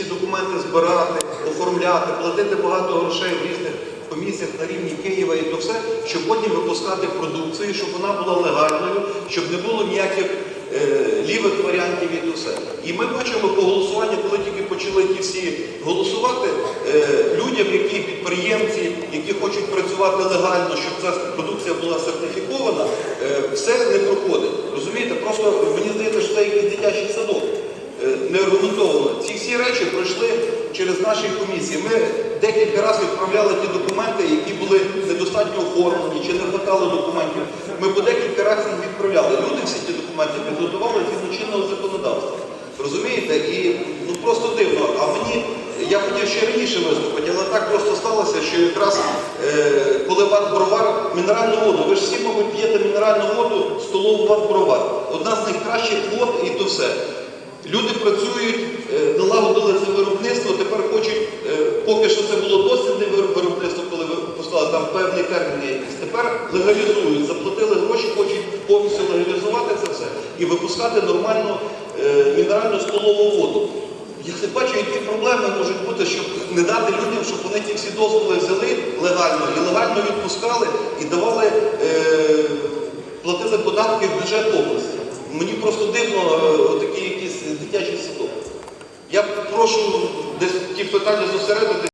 всі документи збирати, оформляти, платити багато грошей в різних комісіях на рівні Києва і то все, щоб потім випускати продукцію, щоб вона була легальною, щоб не було ніяких е, лівих варіантів і то все. І ми бачимо по голосуванню, коли тільки почали ті всі голосувати, е, людям, які підприємці, які хочуть працювати легально, щоб ця продукція була сертифікована, е, все не проходить. Розумієте, просто мені здається, що це якийсь дитячий садок. Е, Не аргументовано. Всі речі пройшли через наші комісії. Ми декілька разів відправляли ті документи, які були недостатньо оформлені чи не хватало документів. Ми по декілька разів відправляли. Люди всі ті документи підготували згідно чинного законодавства. Розумієте? І ну просто дивно. А мені я хотів ще раніше виступити, але так просто сталося, що якраз е, коли ват бровар мінеральну воду, ви ж всі, мабуть, п'єте мінеральну воду столову ват бровар. Одна з найкращих вод і то все. Люди працюють, е, налагодили це виробництво, тепер хочуть, е, поки що це було дослідне вир- виробництво, коли ви поставили там певний термін якийсь. Тепер легалізують, заплатили гроші, хочуть повністю легалізувати це все і випускати нормальну е, мінеральну столову воду. Я не бачу, які проблеми можуть бути, щоб не дати людям, щоб вони ті всі дозволи взяли легально і легально відпускали і давали, платили податки в бюджет області. Мені просто дивно е, такий якийсь дитячий садок. Я прошу десь ті питання зосередити.